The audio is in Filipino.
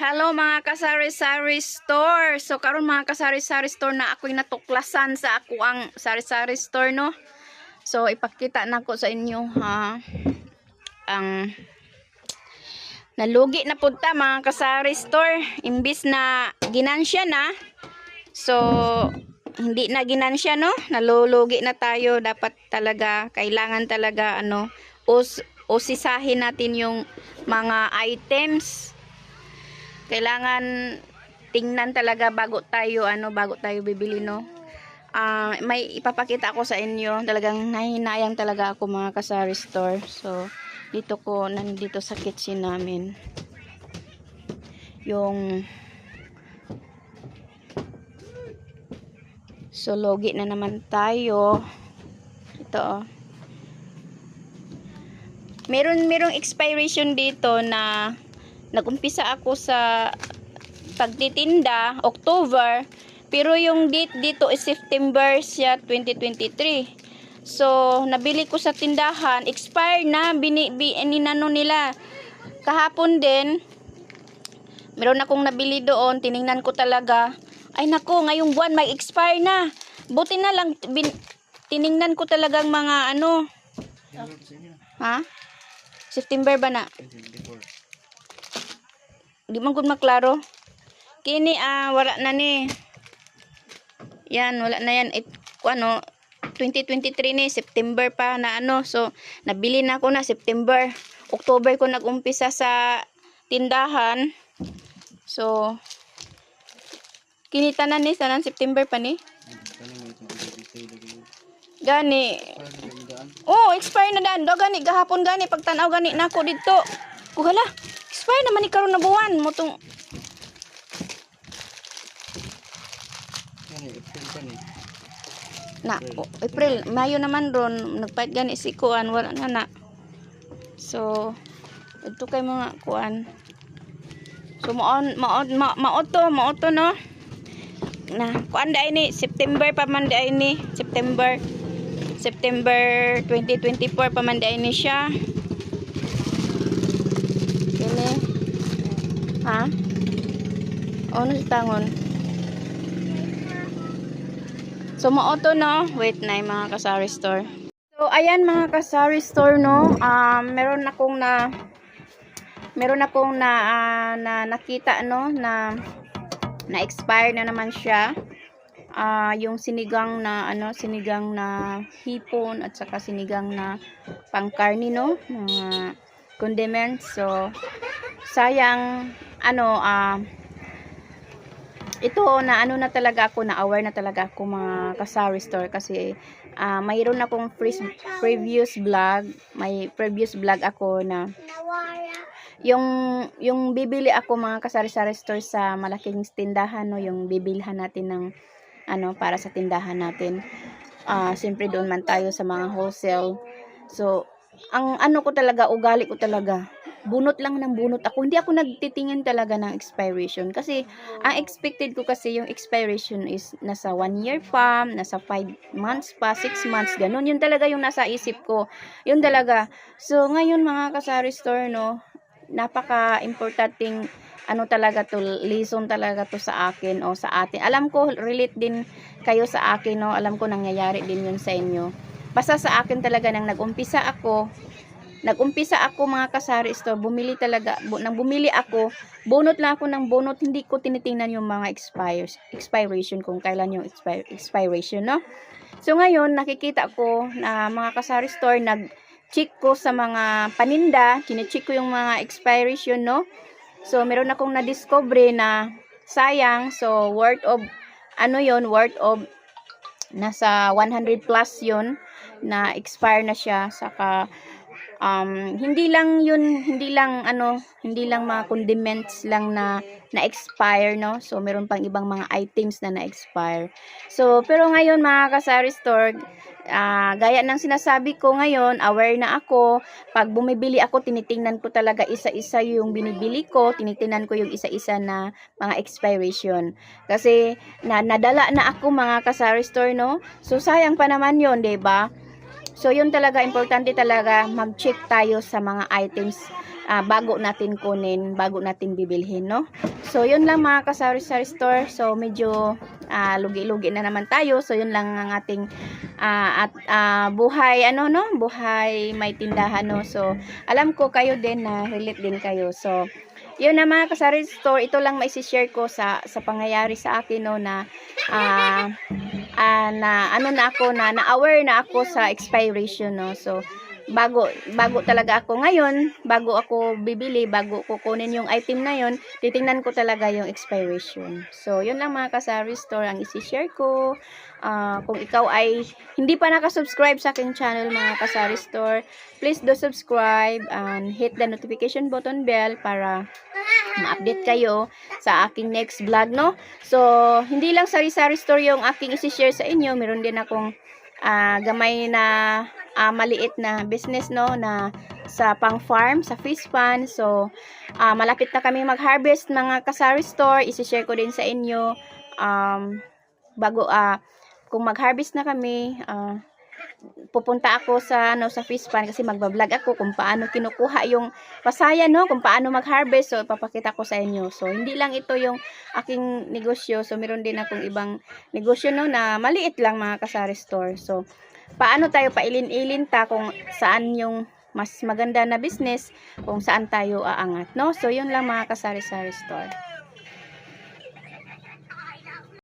Hello mga kasari-sari store. So karon mga kasari-sari store na ako'y natuklasan sa ako ang sari-sari store no. So ipakita na ko sa inyo ha. Ang nalugi na punta mga kasari store imbis na ginansya na. So hindi na ginansya no. Nalulugi na tayo dapat talaga kailangan talaga ano us usisahin natin yung mga items kailangan tingnan talaga bago tayo ano bago tayo bibili no? Ah, may ipapakita ako sa inyo. Talagang nahinayang talaga ako mga kasari store. So dito ko nandito sa kitchen namin. Yung so logi na naman tayo. Ito oh. Meron merong expiration dito na nagumpisa ako sa pagtitinda October. Pero yung date dito is September siya 2023 so nabili ko sa tindahan. Expire na bini, bi, ninano nila. Kahapon din meron akong nabili doon tiningnan ko talaga. Ay nako ngayong buwan may expire na. Buti na lang bin, tiningnan ko talagang mga ano. Ha? September ba na di man gud maklaro. Kini ah wala na ni. Yan wala na yan. It, ano 2023 ni September pa na ano. So nabili na ako na September. October ko nagumpisa sa tindahan. So kinita na ni sanang September pa ni? Gani. Oh expire na dan do gani gahapon gani pagtanaw gani nako didto kugala expire naman ni karon na buwan mo tong na o, April. Mayo naman ron nagpait gani si kuan wala na na. So ito kay mga kuan. So maon maon ma, maoto maoto no? Na kuan dai ni September pa man dai ni September September 2024 pa man dai ni siya kini ha ano si tangon So, maoto no. Wait na yung mga kasari store. So, ayan mga kasari store no. Um, meron akong na meron akong na, ah, na nakita no na na expire na naman siya. Ah, yung sinigang na ano, sinigang na hipon at saka sinigang na pangkarni no, mga condiments. So, sayang ano ah ito na ano na talaga ako na aware na talaga ako mga kasari store kasi ah mayroon akong pre- previous vlog. May previous vlog ako na yung yung bibili ako mga kasari-sari store sa malaking tindahan no yung bibilhan natin ng ano para sa tindahan natin. Ah siyempre doon man tayo sa mga wholesale. So ang ano ko talaga ugali ko talaga bunot lang ng bunot ako. Hindi ako nagtitingin talaga ng expiration. Kasi, ang expected ko kasi yung expiration is nasa 1 year pa, nasa 5 months pa, 6 months, ganun. Yun talaga yung nasa isip ko. Yun talaga. So, ngayon mga kasari store, no, napaka-importanting ano talaga to, lesson talaga to sa akin o sa atin. Alam ko, relate din kayo sa akin, no? Alam ko, nangyayari din yun sa inyo. Basta sa akin talaga, nang nag-umpisa ako, Nag-umpisa ako mga kasari store, bumili talaga, bu, nang bumili ako, bunot lang ako ng bunot, hindi ko tinitingnan yung mga expires, expiration kung kailan yung expire, expiration, no? So ngayon, nakikita ko na mga kasari store, nag-check ko sa mga paninda, kine-check ko yung mga expiration, no? So meron akong na-discover na sayang, so worth of, ano yon worth of, nasa 100 plus yon na expire na siya, saka um, hindi lang yun, hindi lang ano, hindi lang mga condiments lang na na-expire, no? So, meron pang ibang mga items na na-expire. So, pero ngayon mga kasari store, ah, gaya ng sinasabi ko ngayon, aware na ako. Pag bumibili ako, tinitingnan ko talaga isa-isa yung binibili ko, tinitingnan ko yung isa-isa na mga expiration. Kasi, na, nadala na ako mga kasari store, no? So, sayang pa naman 'di ba? So, yun talaga, importante talaga mag-check tayo sa mga items ah, bago natin kunin, bago natin bibilhin, no? So, yun lang mga kasari-sari store. So, medyo ah, lugi-lugi na naman tayo. So, yun lang ang ating ah, at ah, buhay, ano, no? Buhay may tindahan, no? So, alam ko kayo din na relate din kayo. So, yun na mga kasari store, ito lang maisi-share ko sa sa pangyayari sa akin no na ah na ano na ako na na-aware na ako sa expiration no. So bago bago talaga ako ngayon, bago ako bibili, bago kukunin yung item na yon, titingnan ko talaga yung expiration. So yun lang mga kasari store ang isi-share ko. Ah, kung ikaw ay hindi pa nakasubscribe sa aking channel mga kasari store, please do subscribe and hit the notification button bell para ma-update kayo sa aking next vlog, no? So, hindi lang sari-sari store yung aking isi-share sa inyo. Meron din akong ah, gamay na ah, maliit na business, no? Na sa pang-farm, sa fish pan. So, ah, malapit na kami mag-harvest mga kasari store. Isi-share ko din sa inyo. Um, bago, ah, kung mag-harvest na kami, ah, pupunta ako sa ano sa fish pan kasi magba-vlog ako kung paano kinukuha yung pasaya no? Kung paano mag-harvest. So papakita ko sa inyo. So hindi lang ito yung aking negosyo. So meron din akong ibang negosyo no na maliit lang mga kasari store. So paano tayo pailin-ilin ta kung saan yung mas maganda na business kung saan tayo aangat no? So yun lang mga kasari-sari store